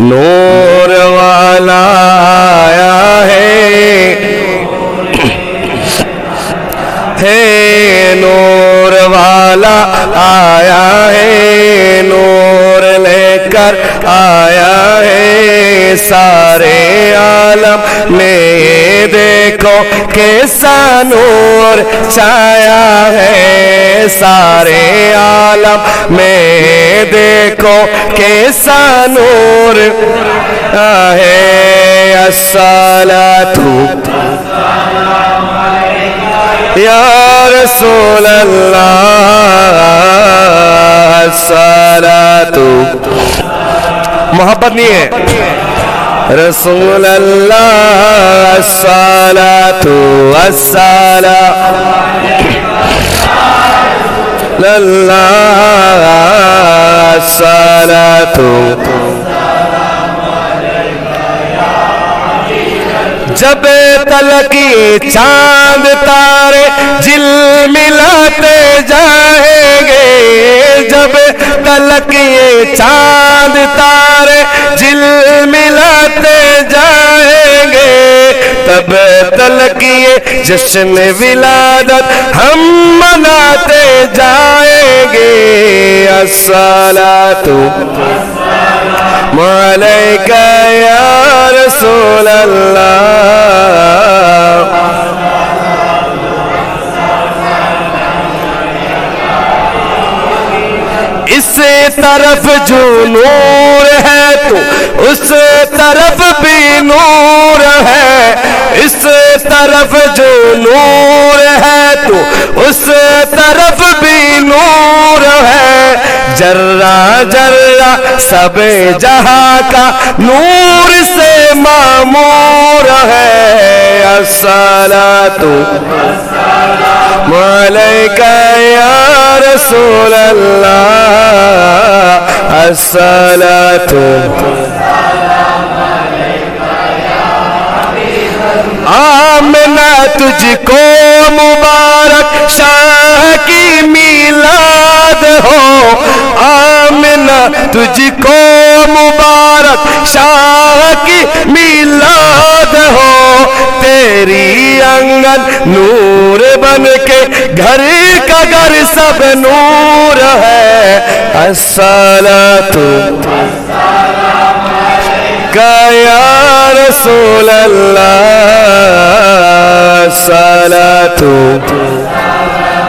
نور والا آیا ہے۔ ہے نور والا آیا ہے۔ نور لے کر آیا ہے۔ سارے عالم میں دیکھو کیسا نور چھایا ہے۔ سارے عالم میں یہ دیکھو کیسا نور ہے الصلاة یا رسول اللہ الصلاة محبت نہیں ہے رسول اللہ الصلاة الصلاة اللہ الصلاة جب تلکی چاند تارے جل ملاتے جائیں گے جب تلکی چاند تلکی جشن ولادت ہم مناتے جائیں گے۔ السلام مالک یا رسول اللہ۔ اس طرف جو نور ہے تو اس طرف بھی نور ہے۔ اس طرف جو نور ہے تو اس طرف بھی نور ہے۔ جرہ جرہ سب جہاں کا نور سے معمور ہے۔ الصلاة مالک یا رسول اللہ۔ الصلاة. آمنا تجھ کو مبارک، شاہ کی میلاد ہو۔ آمنا تجھ کو مبارک، شاہ کی میلاد ہو۔ تیری انگن نور بن کے گھر کا گھر سب نور ہے الصلاة کا یا رسول اللہ الصلاة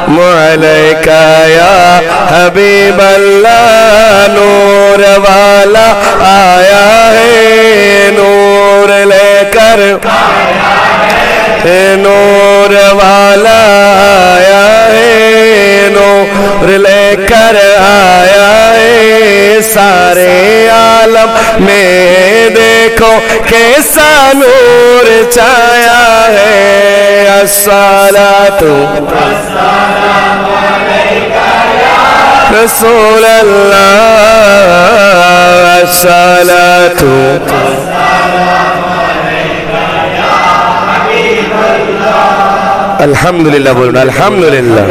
مالک یا حبیب اللہ نور والا آیا نور والا آیا ہے، نور لے کر آیا ہے۔ سارے عالم میں دیکھو کیسا نور چھایا ہے۔ الصلاة رسول اللہ، الصلاة আলহামদুলিল্লাহ বলুন আলহামদুলিল্লাহ।